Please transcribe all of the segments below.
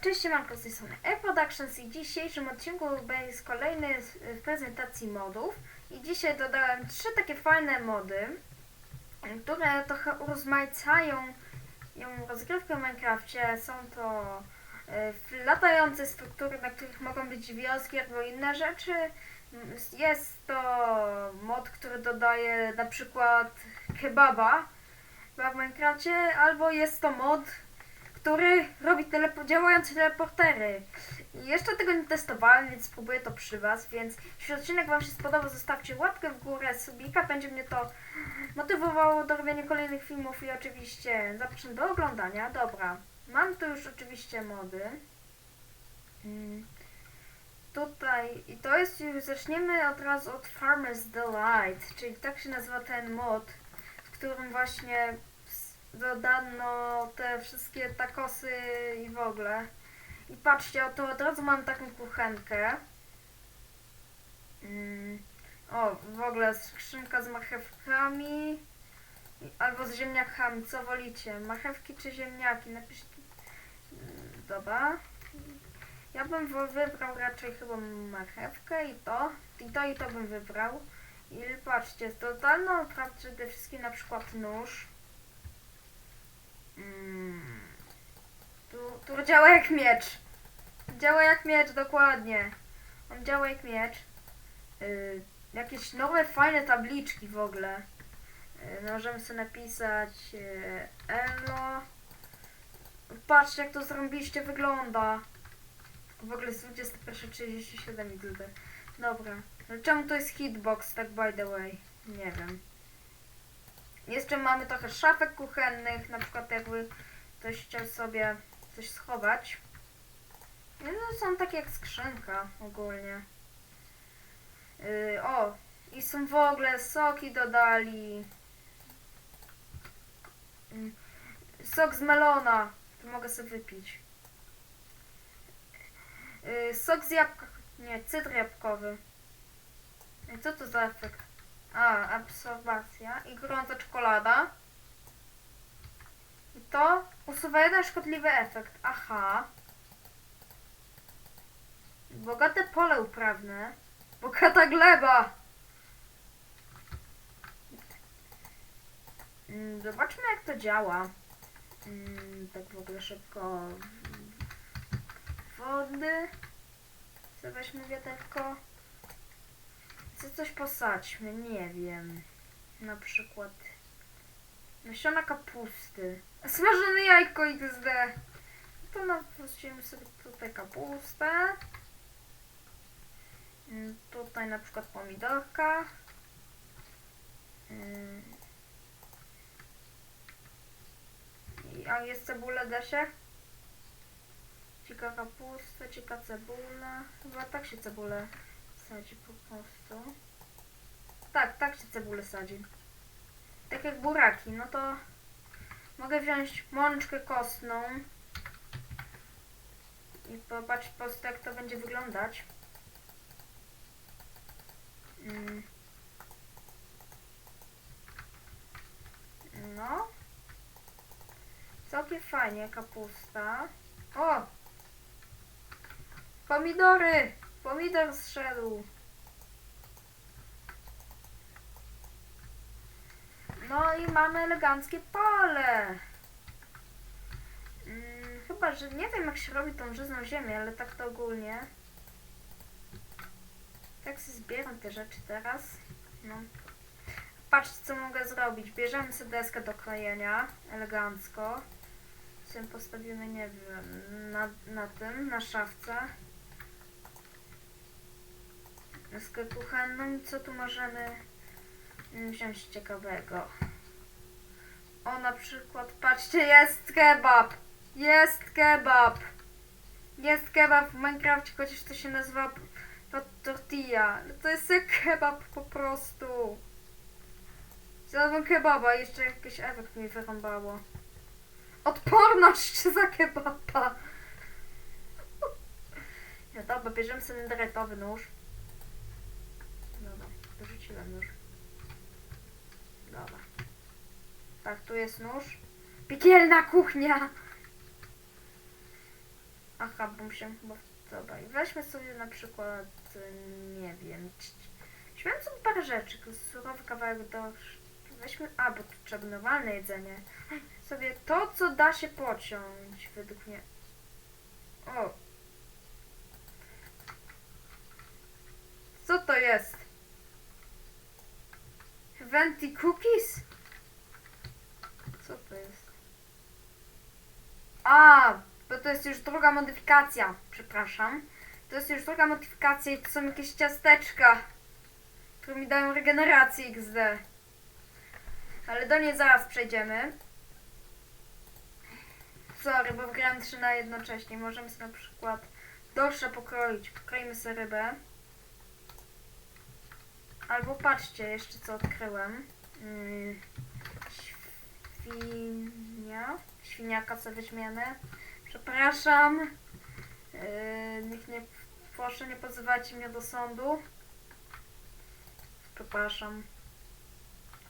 Cześć, siemanko, z tej strony e-Productions i w dzisiejszym odcinku będzie kolejny z prezentacji modów. I dzisiaj dodałem trzy takie fajne mody, które trochę urozmaicają ją rozgrywkę w Minecrafcie. Są to e, latające struktury, na których mogą być wioski albo inne rzeczy. Jest to mod, który dodaje na przykład kebaba w Minecrafcie, albo jest to mod, który robi telepo- działające teleportery. Jeszcze tego nie testowałem, więc spróbuję to przy Was, więc jeśli odcinek Wam się spodobał, zostawcie łapkę w górę, subika, będzie mnie to motywowało do robienia kolejnych filmów i oczywiście zapraszam do oglądania. Dobra, mam tu już oczywiście mody. Mm. Tutaj, i to jest już, zaczniemy od razu od Farmer's Delight, czyli tak się nazywa ten mod, w którym właśnie dodano te wszystkie takosy i w ogóle. I patrzcie, oto od razu mam taką kuchenkę. Mm. O, w ogóle skrzynka z marchewkami albo z ziemniakami, co wolicie? Marchewki czy ziemniaki? Napiszcie. Mm, Dobra. Ja bym wybrał raczej chyba marchewkę i to. I to i to bym wybrał. I patrzcie, totalną prawdę przede wszystkim na przykład nóż. Mm. Tu, działa jak miecz. Działa jak miecz, dokładnie. On działa jak miecz. Y, jakieś nowe, fajne tabliczki w ogóle. Y, możemy sobie napisać y, Elo. Patrzcie, jak to zrobiliście wygląda. W ogóle jest 21.37 XD. Dobra. No czemu to jest hitbox, tak by the way? Nie wiem. Jeszcze mamy trochę szafek kuchennych, na przykład jakby ktoś chciał sobie coś schować. No są takie jak skrzynka ogólnie. Yy, o, i są w ogóle soki dodali. Mm, Sok z melona. To mogę sobie wypić. Yy, sok z jabłka. Nie, cydr jabłkowy. I co to za efekt? A, absorbacja i gorąca czekolada. I to usuwa jeden szkodliwy efekt. Aha. Bogate pole uprawne. Bogata gleba. Mm, Zobaczmy jak to działa. Mm, Tak w ogóle szybko. Wody. Co weźmy wiaderko. Co coś posadźmy, nie wiem. Na przykład nasiona kapusty. Smażone jajko XD. To na weźmiemy sobie tutaj kapustę. Mm, Tutaj na przykład pomidorka. Mm. A jest cebula, da się? Cika kapusta, cika cebula. Chyba tak się cebulę sadzi po prostu. Tak, tak się cebulę sadzi. Tak jak buraki, no to mogę wziąć mączkę kostną i popatrz po prostu jak to będzie wyglądać. Mm. No. Całkiem fajnie, kapusta. O! Pomidory! Pomidor zszedł. No i mamy eleganckie pole. Mm, chyba, że nie wiem jak się robi tą żyzną ziemię, ale tak to ogólnie. Tak sobie zbieram te rzeczy teraz. No. Patrzcie co mogę zrobić. Bierzemy sobie deskę do krojenia. Elegancko. Sobie postawimy, nie wiem, na, na tym, na szafce. Deskę kuchenną. I co tu możemy mm, wziąć ciekawego? O, na przykład, patrzcie, jest kebab! Jest kebab! Jest kebab w Minecrafcie, chociaż to się nazywa to tortilla. Ale To jest kebab po prostu. Zjadłem kebaba jeszcze jakiś efekt mi wyrąbało. Odporność za kebaba! No dobra, bierzemy sobie netherite'owy nóż. Nóż. Dobra. Tak, tu jest nóż. Piekielna kuchnia! Aha, bo się chyba... Dobra, weźmy sobie na przykład, y, nie wiem, śmiałem sobie parę rzeczy, surowy kawałek do... Weźmy, a, bo tu normalne jedzenie. Sobie to, co da się pociąć, według mnie. O! Co to jest? Venti cookies? Co to jest? A, bo to jest już druga modyfikacja. Przepraszam. To jest już druga modyfikacja i to są jakieś ciasteczka, które mi dają regenerację XD. Ale do niej zaraz przejdziemy. Sorry, bo wygrałem trzy na jednocześnie. Możemy sobie na przykład dorsza pokroić. Pokroimy sobie rybę. Albo patrzcie, jeszcze co odkryłem. Yy, świnia. Świniaka sobie weźmiemy. Przepraszam. Yy, niech nie, proszę nie pozywajcie mnie do sądu. Przepraszam.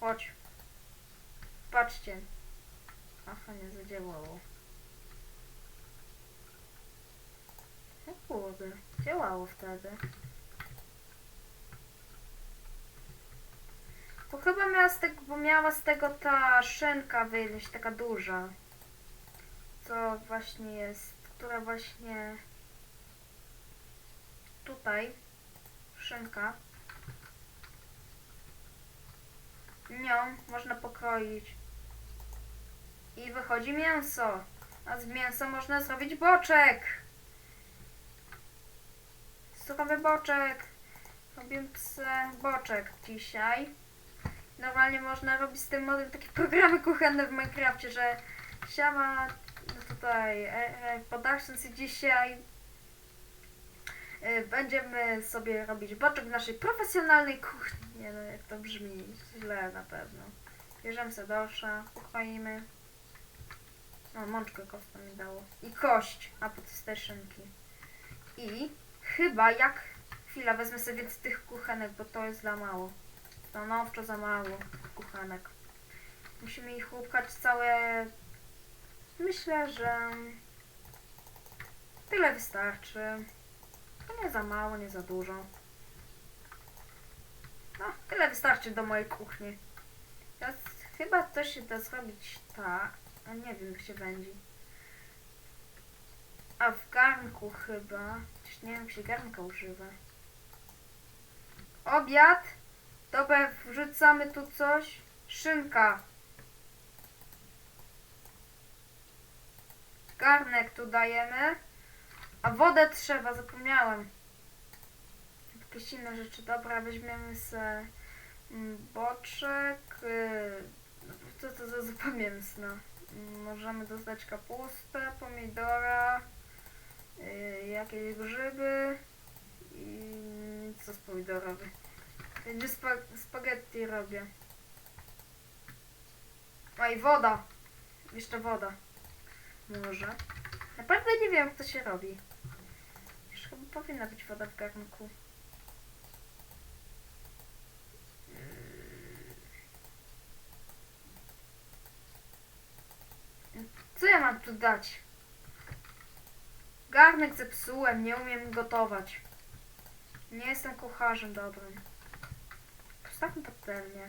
Chodź. Patrzcie. Aha, nie zadziałało. O kurde, działało wtedy. Bo chyba miała z tego, bo miała z tego ta szynka wyjść, taka duża. Co właśnie jest, która właśnie tutaj, szynka. Nią można pokroić. I wychodzi mięso. A z mięsa można zrobić boczek. Surowy boczek. Robię pse boczek dzisiaj. Normalnie można robić z tym modem takie programy kuchenne w Minecrafcie, że siama no tutaj e, e, Productions i dzisiaj e, będziemy sobie robić boczek w naszej profesjonalnej kuchni. Nie no, jak to brzmi źle na pewno. Bierzemy sobie dorsza, ukroimy. O, mączkę kostą mi dało. I kość, a po tej szynki. I chyba jak... Chwila, wezmę sobie więcej tych kuchenek, bo to jest za mało. Stanowczo za mało kuchenek. Musimy ich łupkać całe... Myślę, że... Tyle wystarczy. To nie za mało, nie za dużo. No, tyle wystarczy do mojej kuchni. Teraz chyba to się da zrobić tak. A nie wiem, jak się będzie. A w garnku chyba. Chociaż nie wiem, jak się garnka używa. Obiad. Dobra, wrzucamy tu coś. Szynka. Garnek tu dajemy. A wodę trzeba, zapomniałem. Jakieś inne rzeczy. Dobra, weźmiemy se mm, boczek. y, Co to za zupa mięsna? Możemy dostać kapustę, pomidora, y, jakieś grzyby i co z pomidorowy. Będzie spa spaghetti robię. A i woda. Jeszcze woda. Może. Naprawdę nie wiem, jak to się robi. Już chyba powinna być woda w garnku. Co ja mam tu dać? Garnek zepsułem, nie umiem gotować. Nie jestem kucharzem dobrym. Postawmy to pewnie.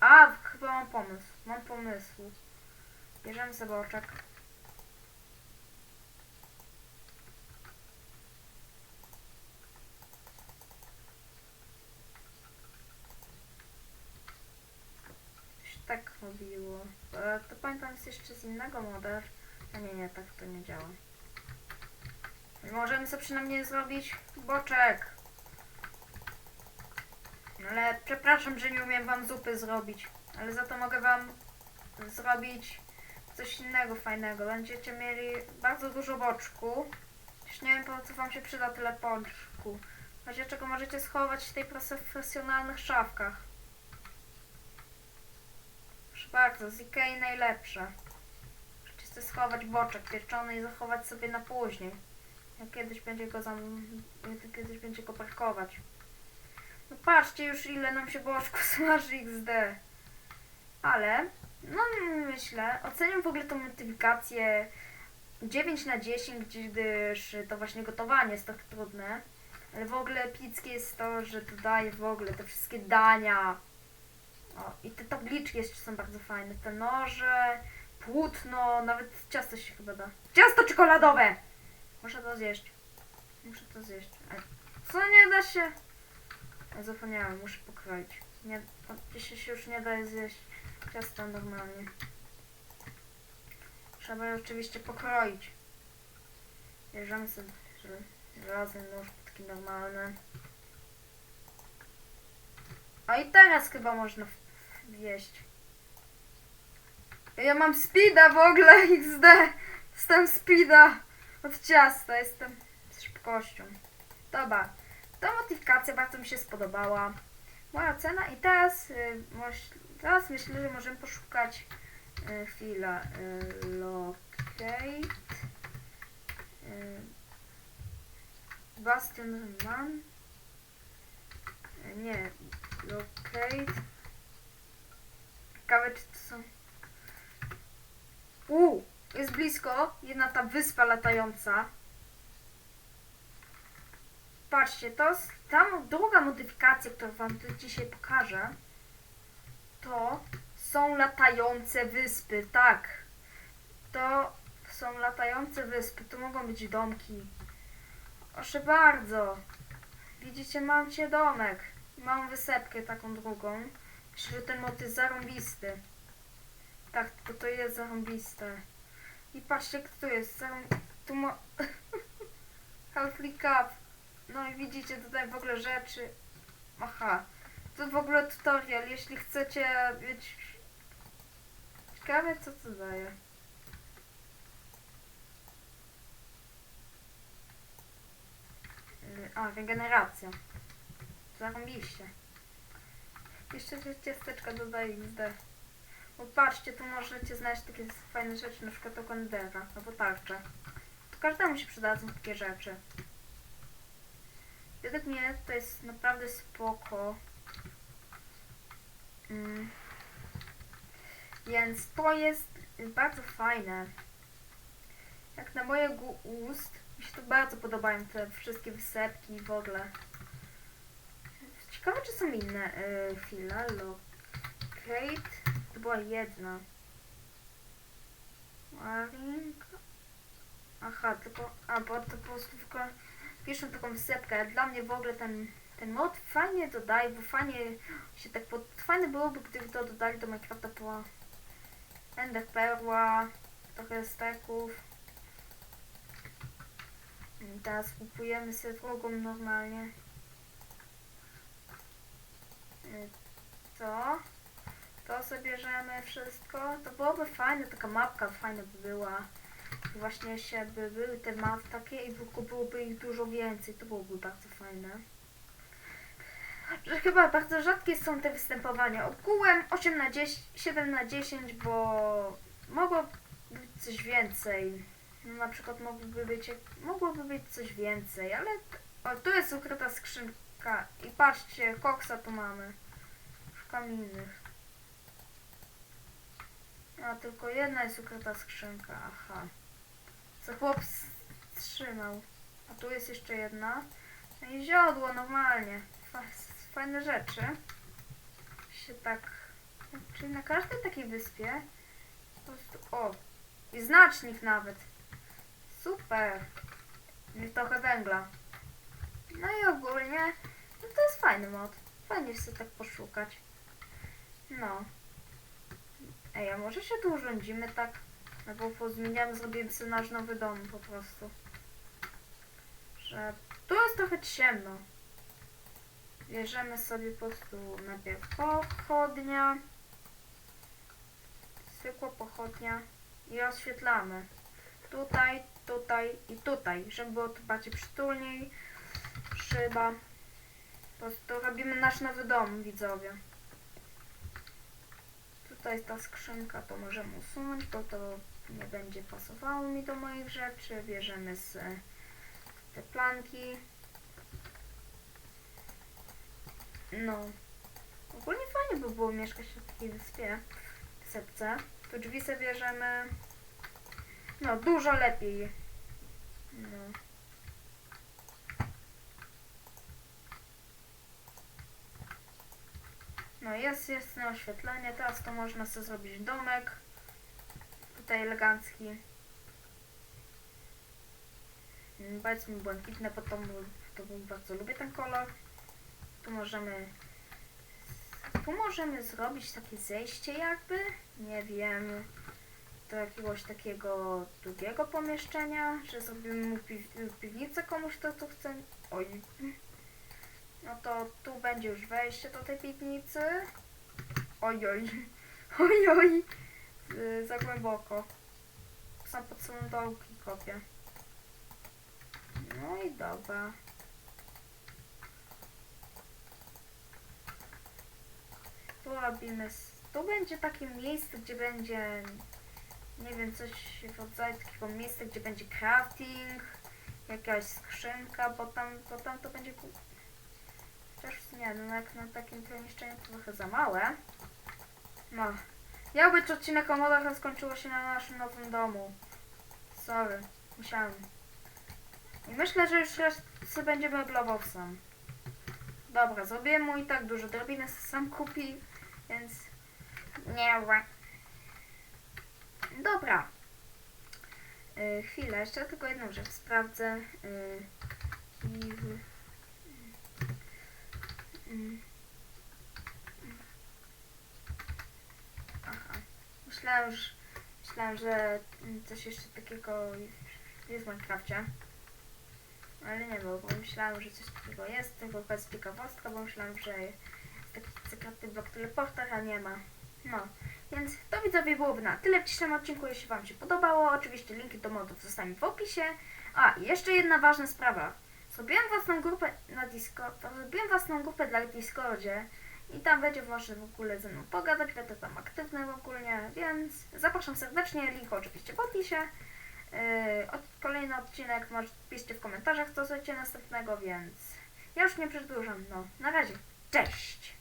A, chyba mam pomysł. Mam pomysł. Bierzemy sobie oczek. Tak robiło. E, To pamiętam jest jeszcze z innego model. A nie, nie, tak to nie działa. Możemy sobie przynajmniej zrobić boczek. Ale przepraszam, że nie umiem wam zupy zrobić. Ale za to mogę wam zrobić coś innego fajnego. Będziecie mieli bardzo dużo boczku. Już nie wiem po co wam się przyda tyle boczku. W razie czego możecie schować w tej profesjonalnych szafkach. Proszę bardzo, z Ikei najlepsze. Możecie sobie schować boczek pieczony i zachować sobie na później. Jak kiedyś będzie go zam... jak kiedyś będzie go parkować. No patrzcie już ile nam się boczku smaży XD. Ale No myślę, oceniam w ogóle tą modyfikację 9 na 10, gdyż to właśnie gotowanie jest tak trudne. Ale w ogóle epickie jest to, że dodaje w ogóle te wszystkie dania. O, i te tabliczki jeszcze są bardzo fajne. Te noże, płótno, nawet ciasto się chyba da. Ciasto czekoladowe! Muszę to zjeść. Muszę to zjeść. Co nie da się? Ja zapomniałem, muszę pokroić. Nie, dzisiaj się już nie da zjeść ciasta normalnie. Trzeba je oczywiście pokroić. Bierzemy sobie żel- żelazny nóż, taki normalny. A i teraz chyba można wjeść. Ja mam speeda w ogóle, XD. Jestem speeda od ciasta, jestem z szybkością. Dobra, ta modyfikacja bardzo mi się spodobała. Moja cena i teraz, y, teraz myślę, że możemy poszukać y, chwila. Y, locate. Bastion Man. Nie, locate. Ciekawe czy to są. U, jest blisko. Jedna ta wyspa latająca. Patrzcie, to tam druga modyfikacja, którą wam tu dzisiaj pokażę. To są latające wyspy, tak. To są latające wyspy, tu mogą być domki. Proszę bardzo. Widzicie, mam cię domek. Mam wysepkę taką drugą. Myślę, że ten jest zarąbisty. Tak, to to jest zarąbiste. I patrzcie, kto jest. Zarą... Tu ma... Halfly Cup. No i widzicie tutaj w ogóle rzeczy. Aha. To w ogóle tutorial, jeśli chcecie mieć... Ciekawe co to daje. Yy, A, regeneracja. Zarąbiście. Jeszcze te ciasteczka dodaję XD. Bo patrzcie, tu możecie znaleźć takie fajne rzeczy, na przykład okondera albo tarcze. To każdemu się przydadzą takie rzeczy. Według mnie to jest naprawdę spoko. Mm. Więc to jest bardzo fajne. Jak na moje gu- ust, mi się to bardzo podobają te wszystkie wysepki w ogóle. Ciekawe czy są inne y, chwile. Locate. To była jedna. Wiring. Aha, tylko. A, bo to po prostu tylko piszą taką wysepkę. Dla mnie w ogóle ten, ten mod fajnie dodaje, bo fajnie się tak pod... Fajne byłoby, gdyby to dodali do Minecrafta po Ender Perła, trochę steków. I Teraz kupujemy sobie drugą normalnie. Y, To. To sobie bierzemy wszystko. To byłoby fajne, taka mapka fajna by była. Właśnie się by były te mapy takie i tylko byłoby ich dużo więcej. To byłoby bardzo fajne. Że chyba bardzo rzadkie są te występowania. Ogółem 8 na 10, 7 na 10, bo mogło być coś więcej. No, na przykład mogłoby być, mogłoby być coś więcej, ale o, tu jest ukryta skrzynka i patrzcie, koksa tu mamy. Szukam innych. A tylko jedna jest ukryta skrzynka, aha. Co chłop trzymał. A tu jest jeszcze jedna. No i ziodło normalnie. Fa- Fajne rzeczy. Się tak... Czyli na każdej takiej wyspie po prostu... O! I znacznik nawet. Super. I trochę węgla. No i ogólnie no to jest fajny mod. Fajnie się tak poszukać. No. Ej, a może się tu urządzimy tak? Albo pozmieniamy, zrobimy sobie nasz nowy dom po prostu. Że tu jest trochę ciemno. Bierzemy sobie po prostu najpierw pochodnia. Zwykła pochodnia. I rozświetlamy. Tutaj, tutaj i tutaj, żeby było tu bardziej przytulniej. Szyba. Po prostu robimy nasz nowy dom, widzowie. Tutaj jest ta skrzynka, to możemy usunąć, bo to nie będzie pasowało mi do moich rzeczy. Bierzemy z te planki. No. Ogólnie fajnie by było mieszkać na takiej wyspie. sepce. Tu drzwi sobie bierzemy. No, dużo lepiej. No. No jest jasne oświetlenie, teraz to można sobie zrobić domek. Tutaj elegancki. Mm, Powiedzmy błękitne, bo to, to bardzo lubię ten kolor. Tu możemy tu możemy zrobić takie zejście jakby, nie wiem, do jakiegoś takiego drugiego pomieszczenia, że zrobimy mu pi piwnicę komuś, kto tu chce. Oj. No to tu będzie już wejście do tej piwnicy. Oj, oj. Oj, oj. Y, za głęboko. Sam pod sobą dołki kopię. No i dobra. Tu robimy. Tu będzie takie miejsce, gdzie będzie. Nie wiem, coś w rodzaju takiego miejsca, gdzie będzie crafting, jakaś skrzynka, bo tam, bo tam to będzie. Chociaż nie, no jak na takim pomieszczeniu to trochę za małe. No. Miał być odcinek o modach, skończyło się na naszym nowym domu. Sorry, musiałem. I myślę, że już raz sobie będzie meblował sam. Dobra, zrobiłem mu i tak dużo drobiny se sam kupi, więc nie. Dobra. Y, chwilę, jeszcze tylko jedną rzecz sprawdzę. Y, w- Aha. Myślałem, że, myślałem, że coś jeszcze takiego jest w Minecrafcie. Ale nie było, bo myślałem, że coś takiego jest, tylko jest ciekawostka, bo myślałem, że jest taki sekretny blok teleporter, a nie ma. No, więc to widzowie byłoby na tyle w dzisiejszym odcinku, jeśli Wam się podobało. Oczywiście linki do modów zostaną w opisie. A, jeszcze jedna ważna sprawa. Zrobiłem własną grupę na Discord, zrobiłem własną grupę dla Discordzie i tam będzie można w ogóle ze mną pogadać, będę tam aktywny ogólnie, więc zapraszam serdecznie, link oczywiście w opisie. Yy, kolejny odcinek może piszcie w komentarzach, co chcecie następnego, więc ja już nie przedłużam, no, na razie, cześć!